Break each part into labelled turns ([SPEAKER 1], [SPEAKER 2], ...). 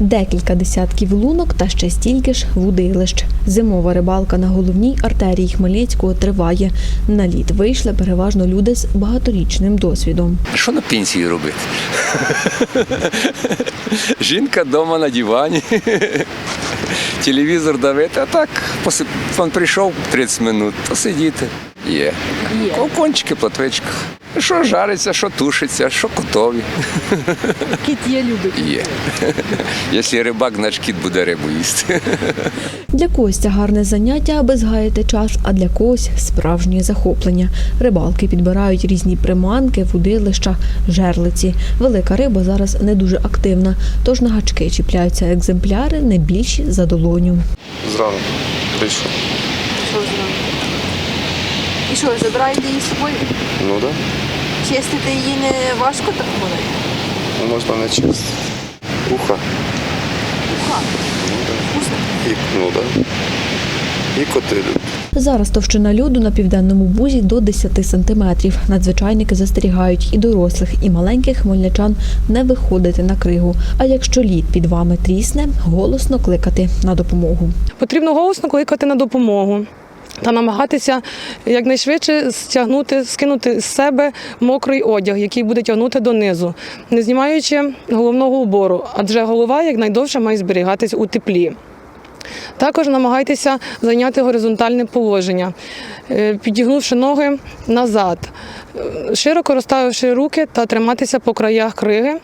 [SPEAKER 1] Декілька десятків лунок та ще стільки ж вудилищ. Зимова рибалка на головній артерії Хмельницького триває. На лід вийшли переважно люди з багаторічним досвідом.
[SPEAKER 2] Що на пенсії робити? Жінка вдома на дивані. Телевізор давити, а так він прийшов 30 минут, посидіти. Є. Є. Кончики, платвичка. Що жариться, що тушиться, що готові.
[SPEAKER 1] Кіт є любить.
[SPEAKER 2] Є. Якщо рибак, значить кіт буде рибу їсти.
[SPEAKER 1] Для когось це гарне заняття, аби згаяти час, а для когось справжнє захоплення. Рибалки підбирають різні приманки, вудилища, жерлиці. Велика риба зараз не дуже активна, тож на гачки чіпляються екземпляри не більші за долоню.
[SPEAKER 3] Зранку прийшов.
[SPEAKER 4] Що зробити? І що, забираєте її з собою?
[SPEAKER 3] Ну так.
[SPEAKER 4] Чистити її не важко так буде?
[SPEAKER 3] Да. Можна не чистити. Уха.
[SPEAKER 4] Вкусно.
[SPEAKER 3] І, ну да. І коти.
[SPEAKER 1] Зараз товщина льоду на південному бузі до 10 сантиметрів. Надзвичайники застерігають і дорослих, і маленьких хмельничан не виходити на кригу. А якщо лід під вами трісне, голосно кликати на допомогу.
[SPEAKER 5] Потрібно голосно кликати на допомогу. Та намагатися якнайшвидше стягнути, скинути з себе мокрий одяг, який буде тягнути донизу, не знімаючи головного убору, адже голова якнайдовше має зберігатися у теплі. Також намагайтеся зайняти горизонтальне положення, е, підігнувши ноги назад, е, широко розставивши руки та триматися по краях криги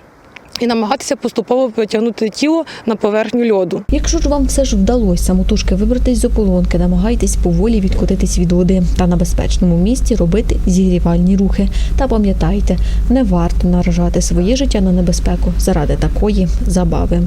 [SPEAKER 5] і намагатися поступово потягнути тіло на поверхню льоду.
[SPEAKER 1] Якщо ж вам все ж вдалося самотужки вибратись з ополонки, намагайтесь поволі відкотитись від води та на безпечному місці робити зігрівальні рухи. Та пам'ятайте, не варто наражати своє життя на небезпеку заради такої забави.